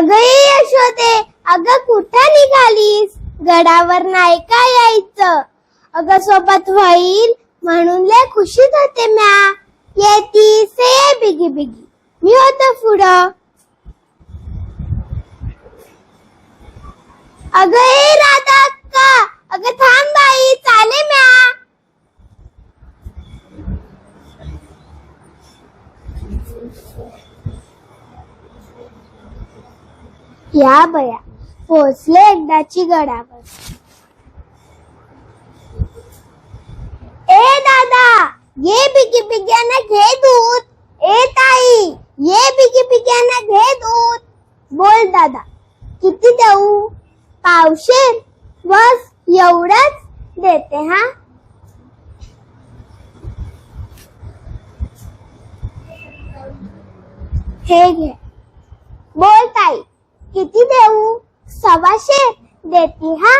अगं यशोदे. अगं कुठं निघालीस? गडावर नाही का यायचं? अगं सोबत होईल म्हणून लय खुशीत होते म्या. येती से बिगी बिगी. मी होत पुढं. अगं राधा अक्का. अगं थांब बाई चाले म्या या बया. पोचले एकदाची गडावर. ए दादा ये बिगी बिग्याना घे दूध. ए ताई ये बिगी बिग्याना घे दूध. बोल दादा किती देऊ? पावशेर बस एवढंच देते हा? हे घे. बोल ताई. किती देऊ? सव्वाशे देती हा?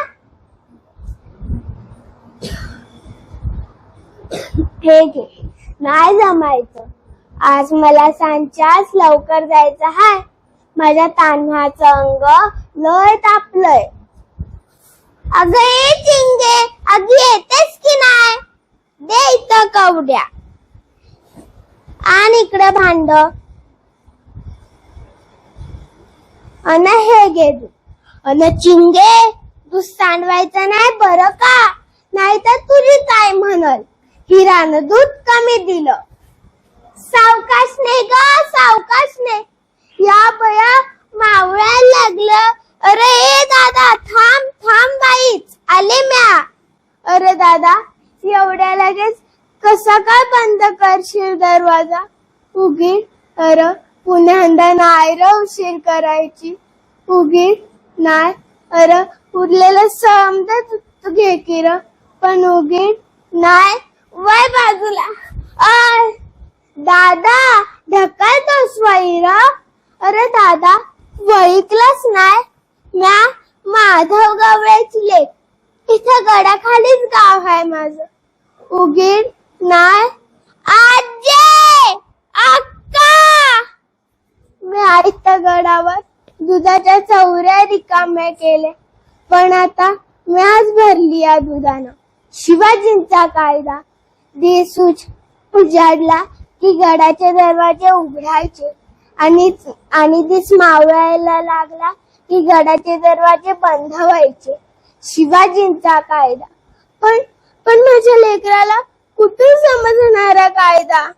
हे घे. नाही जमायचं. आज मला सांच्याच लवकर जायचं हाय. माझ्या तान्हाचं अंग लय तापलंय. अगं ये चिंगे. अगं येतेस की नाही? दे इथं कवड्या. आणि इकडे भांड. अन हे घे तू अन चिंगे तू सांडवायचं नाही बरं का? नाही तर तुझी काय म्हणल हिरानं दूध कमी दिलं. सावकाश नाही ग सावकाश नाही या बया मावळायला लागलं. अरे ए दादा थांब थांब बाईच आले म्या. अरे दादा एवढ्या लगेच कसा काय बंद करशील दरवाजा? उगी अरे. पुण्यांदा नाही उशीर करायची. उगी नाही अरे उरलेलं समजत तू घे की र पण उगी नाही वय बाजूला. आय. दादा ढकलतोस वैर? अरे दादा वैकलंच नाही म्या माधव गवळ्याची लेख इथं गडाखालीच गाव आहे माझं. उगीर नाय. आय अक्का मी गडावर दुधाच्या चौऱ्या रिकाम्या केले पण आता मी भरली या दुधानं. शिवाजींचा कायदा. देसूच उजाडला की गडाचे दरवाजे उघडायचे. आणि आणि दिस मावळायला लागला की गडाचे दरवाजे बंद व्हायचे. शिवाजींचा कायदा. पण पण माझ्या लेकराला कुठून समजणारा कायदा?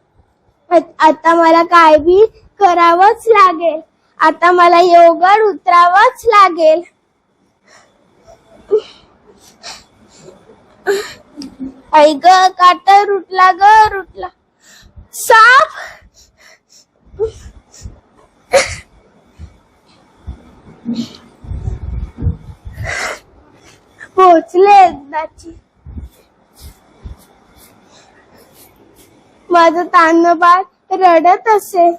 आता मला काय बी करावंच लागेल. आता मला योगड उतरावंच लागेल. आई ग काट रुटला ग रुटला साप! पोचले एकदाची. माझं तान्हबाळ रडत असेल.